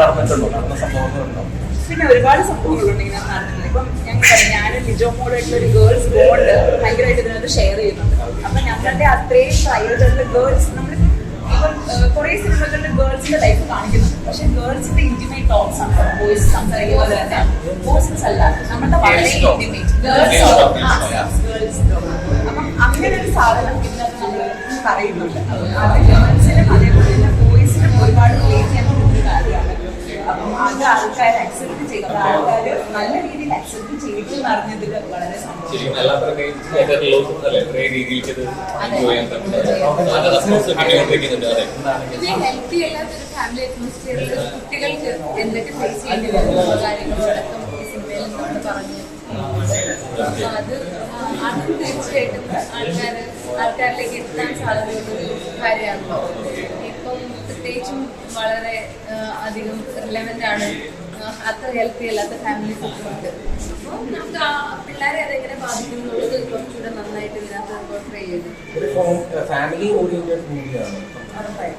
നടന്നിട്ടുണ്ടോ നടന്ന സംഭവങ്ങളുണ്ടോ പിന്നെ ഒരുപാട് സംഭവങ്ങളുണ്ട് ഇങ്ങനെ നടന്നത് ഇപ്പം ഞങ്ങൾ പറയും ഞാനും ലിജോ മോഡായിട്ടുള്ള ഒരു ഗേൾസ് ബോണ്ട് ഭയങ്കരമായിട്ട് ഇതിനകത്ത് ഷെയർ ചെയ്യുന്നുണ്ട്. അപ്പൊ ഞങ്ങളുടെ അത്രയും പ്രൈവറ്റ് ഗേൾസ് നമ്മൾ ഇപ്പം കുറെ സിനിമകളിൽ ഗേൾസിന്റെ ലൈഫ് കാണിക്കുന്നുണ്ട്. പക്ഷെ ഗേൾസിന്റെ ഇന്റിമേറ്റ് ടോക്സ് ആണ്. ബോയ്സ് സംസാരിക്കുന്ന പോലെ തന്നെ. ബോയ്സ് അല്ല നമ്മുടെ വളരെ ഇന്റിമേറ്റ് ഗേൾസ് ഗേൾസ് അപ്പം അങ്ങനെ ഒരു സാധനം ഇതിനകത്ത് നമ്മൾ പറയുന്നുണ്ട്. അത് ഗേൾസിനും അതേപോലെ തന്നെ ബോയ്സിനും ഒരുപാട് പ്ലേസ് ചെയ്യാൻ പറ്റുന്ന ഒരു കാര്യമാണ് അപ്പം അത് ആൾക്കാർ അക്സെപ്റ്റ് ചെയ്തു ആൾക്കാർ നല്ല രീതിയിൽ അക്സെപ്റ്റ് ചെയ്തു എന്ന് അറിഞ്ഞതിൽ വളരെ ഇത് ഹെൽത്തി അല്ലാത്തൊരു ഫാമിലി അറ്റ്മോസ്ഫിയറിൽ കുട്ടികൾക്ക് എന്തൊക്കെ ഫേസ് ചെയ്യേണ്ടി വരുന്ന കാര്യങ്ങളടക്കം ഈ സിനിമയിൽ നമ്മൾ പറഞ്ഞു. അത് അത് തീർച്ചയായിട്ടും ആൾക്കാർ ആൾക്കാരിലേക്ക് എത്താൻ സാധ്യതയുള്ളൊരു കാര്യമാണ്. ഇപ്പം പ്രത്യേകിച്ചും വളരെ അധികം റിലവന്റ് ആണ്. അത്ര ഹെൽത്തി അല്ലാത്ത ഫാമിലീസ് ഒക്കെ ഉണ്ട്. അപ്പോൾ നമുക്ക് ആ പിള്ളേരെ അതെങ്ങനെ ബാധിക്കും എന്നുള്ളത് കുറച്ചുകൂടെ നന്നായിട്ട് ഇതിനകത്ത് പോർട്രേ ചെയ്യുന്നു ഫാമിലി ഓറിയന്റഡ് മൂവിയാണ് ഉറപ്പായിട്ടും.